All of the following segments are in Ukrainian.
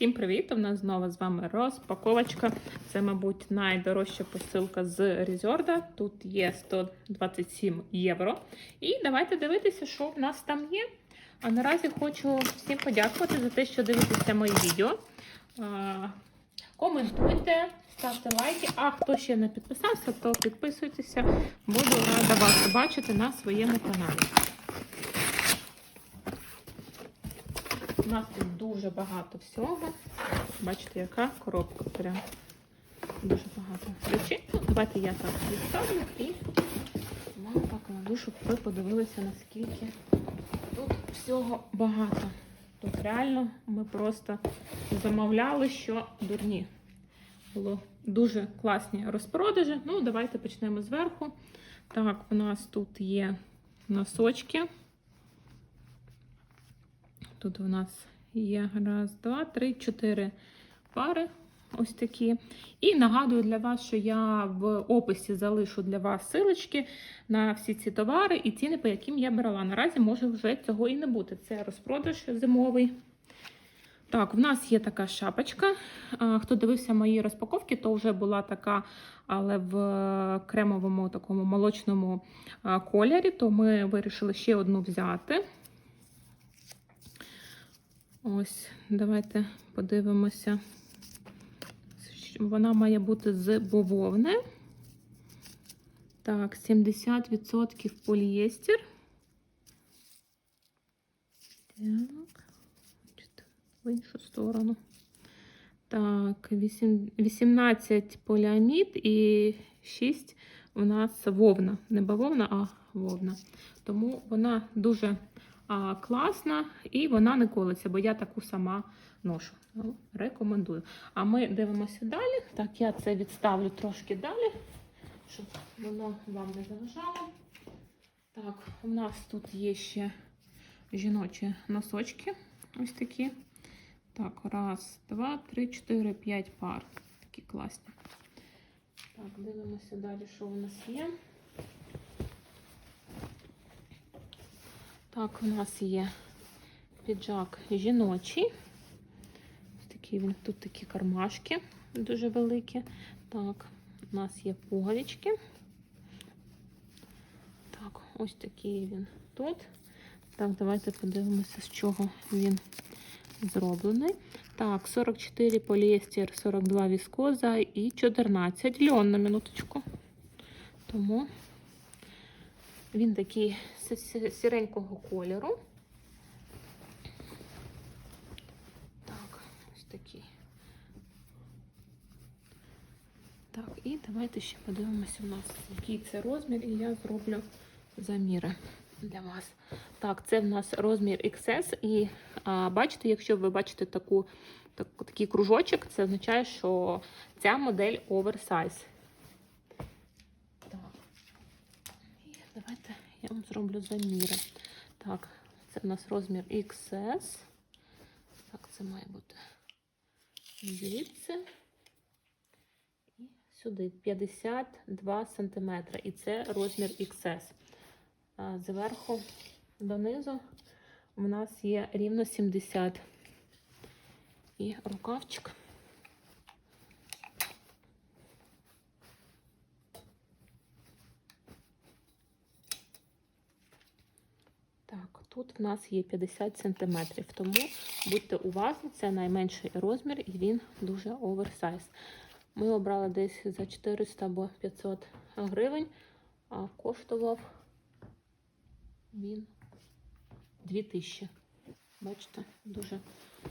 Всім привіт! У нас знову з вами розпаковочка. Це, мабуть, найдорожча посилка з Резорда. Тут є 127 євро. І давайте дивитися, що в нас там є. А наразі хочу всім подякувати за те, що дивитеся мої відео. Коментуйте, ставте лайки. А хто ще не підписався, то підписуйтеся. Буду рада вас бачити на своєму каналі. У нас тут дуже багато всього. Бачите, яка коробка прям. Дуже багато речей. Ну, давайте я так відставлю і вам покладу, щоб ви подивилися, наскільки тут всього багато. Тут реально ми просто замовляли, що дурні. Було дуже класні розпродажі. Ну, давайте почнемо зверху. Так, у нас тут є носочки. Тут у нас є раз, два, три, чотири пари. Ось такі. І нагадую для вас, що я в описі залишу для вас силочки на всі ці товари і ціни, по яким я брала. Наразі може вже цього і не бути. Це розпродаж зимовий. Так, в нас є така шапочка. Хто дивився мої розпаковки, то вже була така, але в кремовому такому молочному кольорі, то ми вирішили ще одну взяти. Ось, давайте подивимося. Вона має бути з бавовни. Так, 70% полієстер. Так, в іншу сторону. Так, 8, 18 поліамід і 6 у нас вовна. Не бавовна, а вовна. Тому вона дуже класна і вона не колиться, бо я таку сама ношу. Ну, Рекомендую. А ми дивимося далі. Так, я це відставлю трошки далі, щоб воно вам не заважало. Так, у нас тут є ще жіночі носочки. Ось такі. Так, раз, два, три, чотири, п'ять пар. Такі класні. Так, дивимося далі, що у нас є. Так, у нас є піджак жіночий. Такі він, тут такі кармашки дуже великі. Так, у нас є пуговички. Так, ось такий він тут. Так, давайте подивимося, з чого він зроблений. Так, 44 поліестер, 42 віскоза і 14 льон на минуточку. Тому він такий сіренького кольору. Так, ось такий. Так, і давайте ще подивимося у нас, який це розмір, і я зроблю заміри для вас. Так, це в нас розмір XS, і а, бачите, якщо ви бачите таку, так, такий кружочок, це означає, що ця модель оверсайз. Так. І давайте я вам зроблю заміри. Так, це в нас розмір XS. Так, це має бути звідси. І сюди 52 см. І це розмір XS. А зверху донизу у нас є рівно 70. І рукавчик. Так, тут в нас є 50 см, тому будьте уважні, це найменший розмір і він дуже оверсайз. Ми обрали десь за 400 або 500 гривень, а коштував він 2000. Бачите, дуже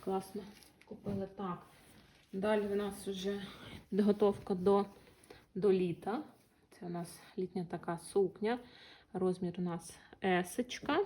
класно купили так. Далі у нас вже підготовка до, до літа. Це у нас літня така сукня. Розмір у нас есочка.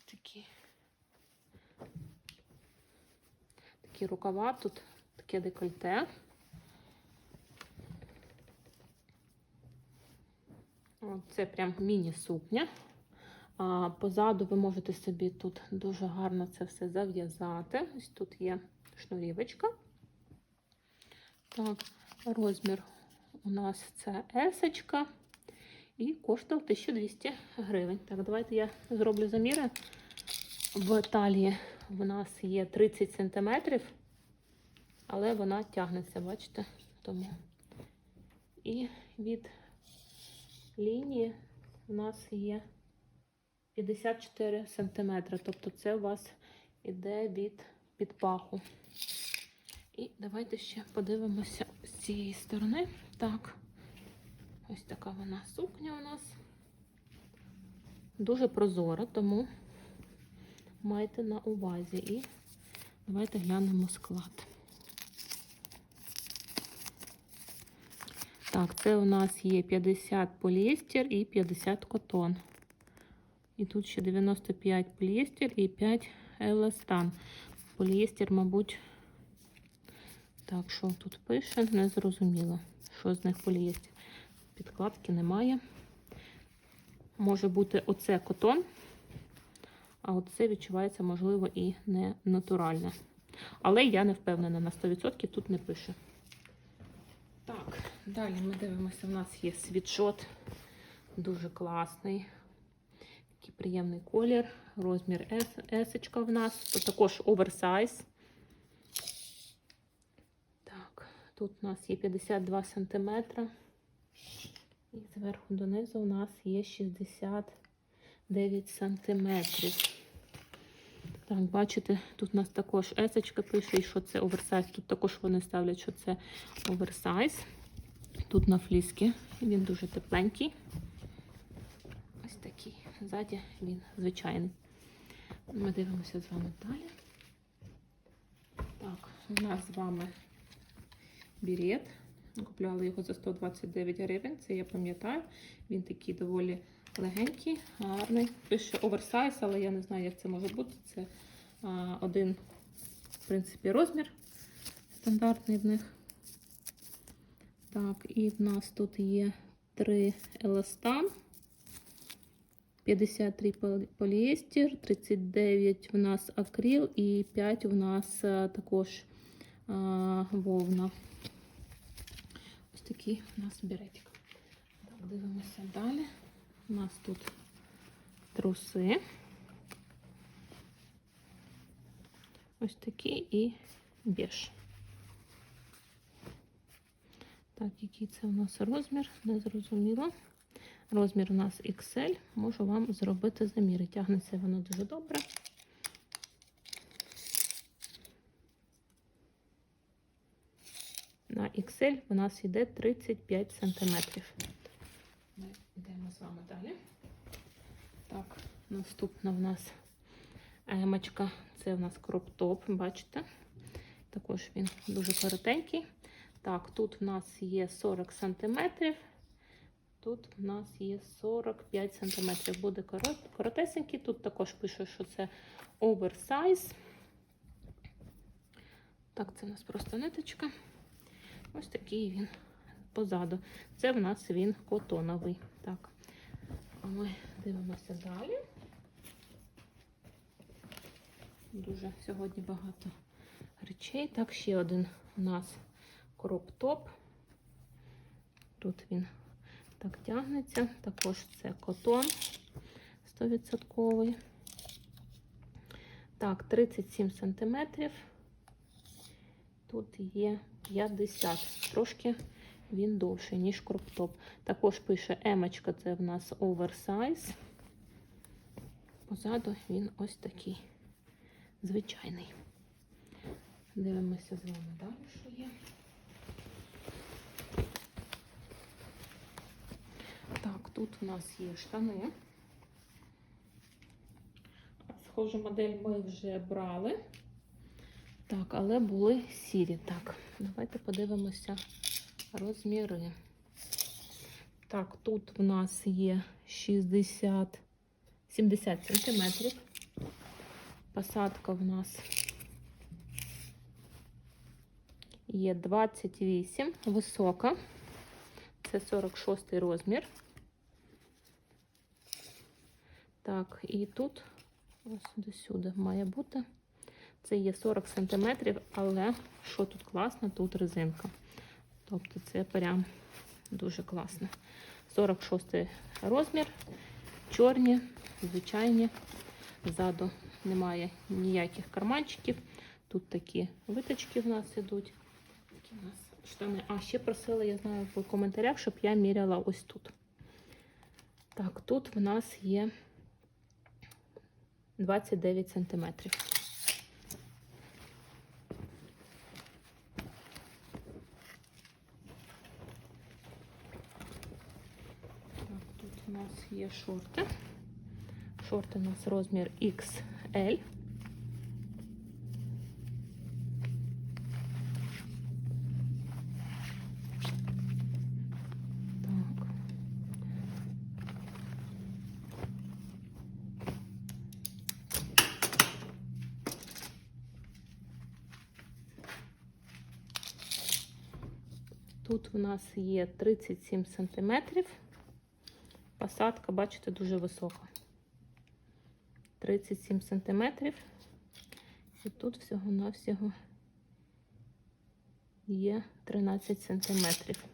Ось такі. Такі рукава, тут таке декольте. Це прям міні-сукня. А позаду ви можете собі тут дуже гарно це все зав'язати. Ось тут є шнурівочка. Так, розмір у нас це есочка. І коштував 1200 гривень. Так, давайте я зроблю заміри. В талії в нас є 30 см, але вона тягнеться, бачите? Тому. І від лінії у нас є 54 см. Тобто це у вас іде від підпаху. І давайте ще подивимося з цієї сторони. Так, ось така вона сукня у нас. Дуже прозора, тому майте на увазі. І давайте глянемо склад. Так, це у нас є 50 поліестер і 50 котон. І тут ще 95 поліестер і 5 еластан. Поліестер, мабуть, так, що тут пише, не зрозуміло, що з них поліестер. Підкладки немає. Може бути оце котон, а оце відчувається, можливо, і не натуральне. Але я не впевнена на 100%, тут не пише. Так, далі ми дивимося, у нас є світшот. Дуже класний. Такий приємний колір. Розмір S в нас. Тут також оверсайз. Так, тут у нас є 52 см. І зверху донизу у нас є 69 сантиметрів. Так, бачите, тут у нас також есочка пише, що це оверсайз. Тут також вони ставлять, що це оверсайз. Тут на фліски. Він дуже тепленький. Ось такий. Ззаді він звичайний. Ми дивимося з вами далі. Так, у нас з вами бірет. Купляли його за 129 гривень, це я пам'ятаю. Він такий доволі легенький, гарний. Пише оверсайз, але я не знаю, як це може бути. Це а, один, в принципі, розмір стандартний в них. Так, і в нас тут є три еластан, 53 поліестер, 39 в нас акрил і 5 в нас також а, вовна. Такий у нас беретик. Так, дивимося далі. У нас тут труси. Ось такі і біж. Так, який це у нас розмір, не зрозуміло. Розмір у нас XL. Можу вам зробити заміри. Тягнеться воно дуже добре. XL у нас йде 35 см. Ми йдемо з вами далі. Так, наступна в нас емочка. Це в нас кроп-топ, бачите? Також він дуже коротенький. Так, тут в нас є 40 см. Тут в нас є 45 см. Буде коротесенький. Тут також пише, що це оверсайз. Так, це у нас просто ниточка. Ось такий він позаду. Це в нас він котоновий. Так, а ми дивимося далі. Дуже сьогодні багато речей. Так, ще один у нас кроп-топ. Тут він так тягнеться. Також це котон 100%. Так, 37 сантиметрів. Тут є 50. Трошки він довший, ніж кроптоп. Також пише емочка, це в нас оверсайз. Позаду він ось такий звичайний. Дивимося з вами далі, що є. Так, тут у нас є штани. Схожу модель ми вже брали. Так, але були сірі. Так, давайте подивимося розміри. Так, тут в нас є 60, 70 сантиметрів. Посадка в нас є 28, висока. Це 46 розмір. Так, і тут ось до сюди має бути. Це є 40 см, але що тут класно, тут резинка. Тобто це прям дуже класно. 46 розмір, чорні, звичайні, ззаду немає ніяких карманчиків. Тут такі виточки в нас ідуть. Такі в нас штани. А ще просила, я знаю, в коментарях, щоб я міряла ось тут. Так, тут в нас є 29 сантиметрів. Так, тут у нас є шорти. Шорти у нас розмір XL. Тут в нас є 37 сантиметрів. Посадка, бачите, дуже висока. 37 сантиметрів. І тут всього-навсього є 13 сантиметрів.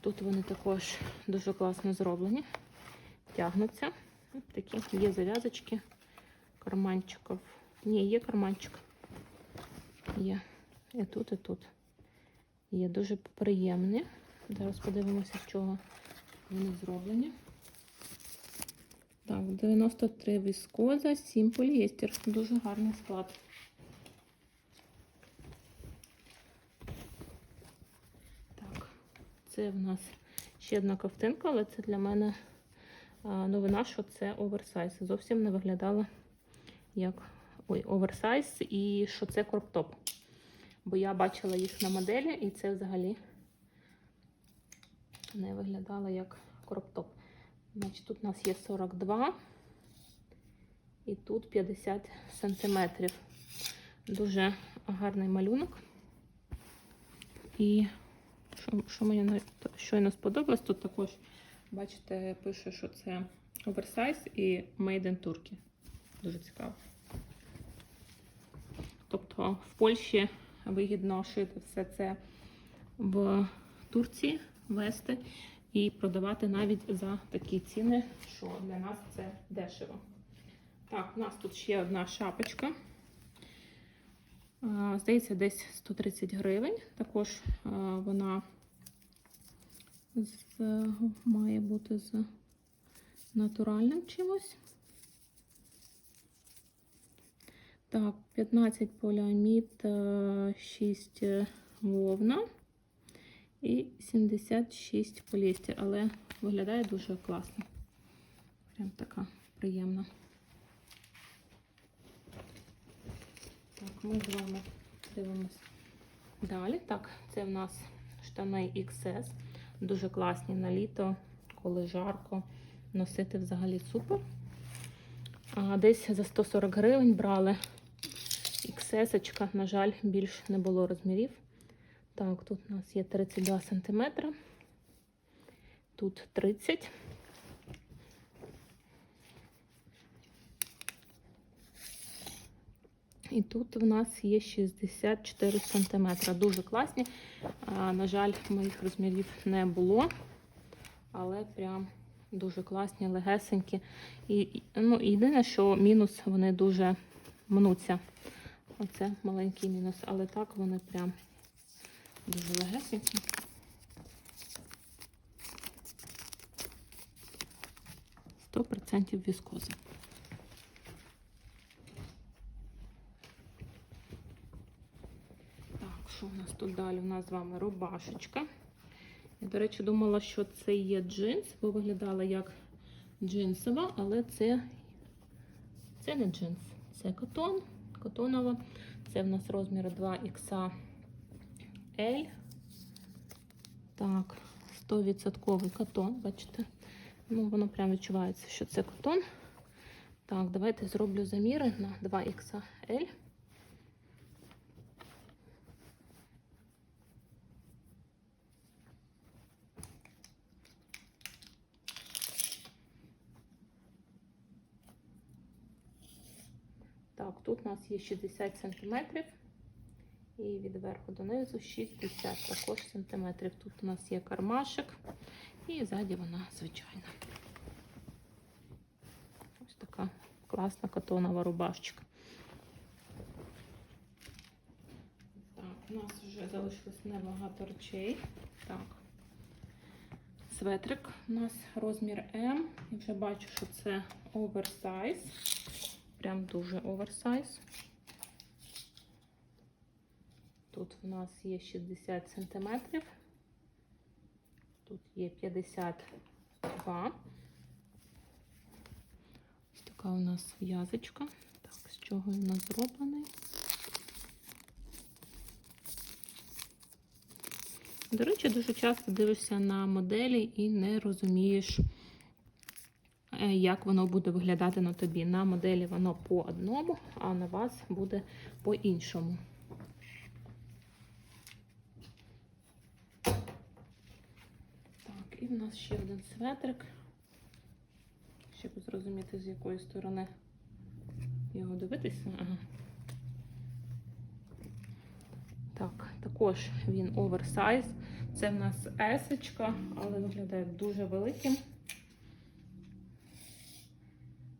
Тут вони також дуже класно зроблені. Тягнуться. Ось такі є зав'язочки карманчиків. Ні, є карманчик. Є. І тут, і тут. Є дуже приємні. Зараз подивимося, з чого вони зроблені. Так, 93 віскоза, 7 полієстер. Дуже гарний склад. Так, це в нас ще одна ковтинка, але це для мене новина, що це оверсайз. Зовсім не виглядала як ой, оверсайз і що це кроптоп. Бо я бачила їх на моделі, і це взагалі не виглядало як кроптоп. Значить, тут у нас є 42 і тут 50 сантиметрів. Дуже гарний малюнок. І що, що мені щойно сподобалось, тут також, бачите, пише, що це оверсайз і made in Turkey. Дуже цікаво. Тобто в Польщі вигідно шити все це в Турції, вести і продавати навіть за такі ціни, що для нас це дешево. Так, у нас тут ще одна шапочка. Здається, десь 130 гривень. Також вона з, має бути з натуральним чимось. Так, 15 поліамід, е, 6 вовна і 76 поліестер, але виглядає дуже класно. Прям така приємна. Так, ми з вами дивимося далі. Так, це в нас штани XS. Дуже класні на літо, коли жарко. Носити взагалі супер. А десь за 140 гривень брали XS, на жаль, більш не було розмірів. Так, тут у нас є 32 см. Тут 30. І тут в нас є 64 см. Дуже класні. А, на жаль, моїх розмірів не було. Але прям дуже класні, легесенькі. І- ну, єдине, що мінус, вони дуже мнуться. Оце маленький мінус, але так вони прям дуже легесенькі. Сто процентів віскоза. Так, що у нас тут далі? У нас з вами рубашечка. Я, до речі, думала, що це є джинс, бо виглядала як джинсова, але це, це не джинс, це котон, котонова. Це в нас розмір 2XL. Так, 100% котон, бачите? Ну, воно прям відчувається, що це котон. Так, давайте зроблю заміри на 2XL. Так, тут у нас є 60 см. І від верху до низу 60 також сантиметрів. Тут у нас є кармашик, і ззаді вона звичайна. Ось така класна катонова рубашечка. Так, у нас вже залишилось небагато речей. Так. Светрик у нас розмір М. Я вже бачу, що це оверсайз. Прям дуже оверсайз. Тут у нас є 60 сантиметрів. Тут є 52. Ось така у нас в'язочка. Так, з чого він у зроблений? До речі, дуже часто дивишся на моделі і не розумієш, е, як воно буде виглядати на тобі. На моделі воно по одному, а на вас буде по іншому. Так, і в нас ще один светрик, щоб зрозуміти, з якої сторони його дивитися. Ага. Так, також він оверсайз. Це в нас есочка, але виглядає дуже великим.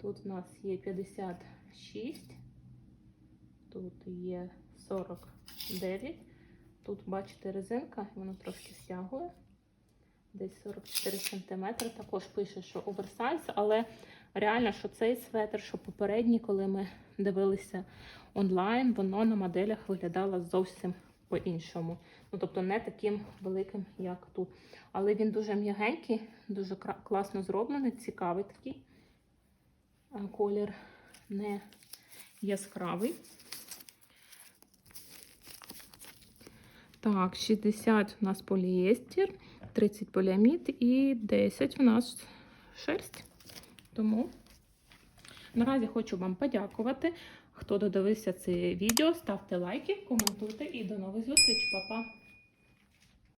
Тут в нас є 56, тут є 49. Тут, бачите, резинка, вона трошки стягує. Десь 44 см. Також пише, що оверсайз, але реально, що цей светр, що попередній, коли ми дивилися онлайн, воно на моделях виглядало зовсім по-іншому. Ну, тобто не таким великим, як тут. Але він дуже м'ягенький, дуже класно зроблений, цікавий такий. Колір не яскравий. Так, 60 у нас поліестер, 30 поліамід і 10 у нас шерсть. Тому наразі хочу вам подякувати. Хто додивився це відео, ставте лайки, коментуйте і до нових зустрічей, Па-па!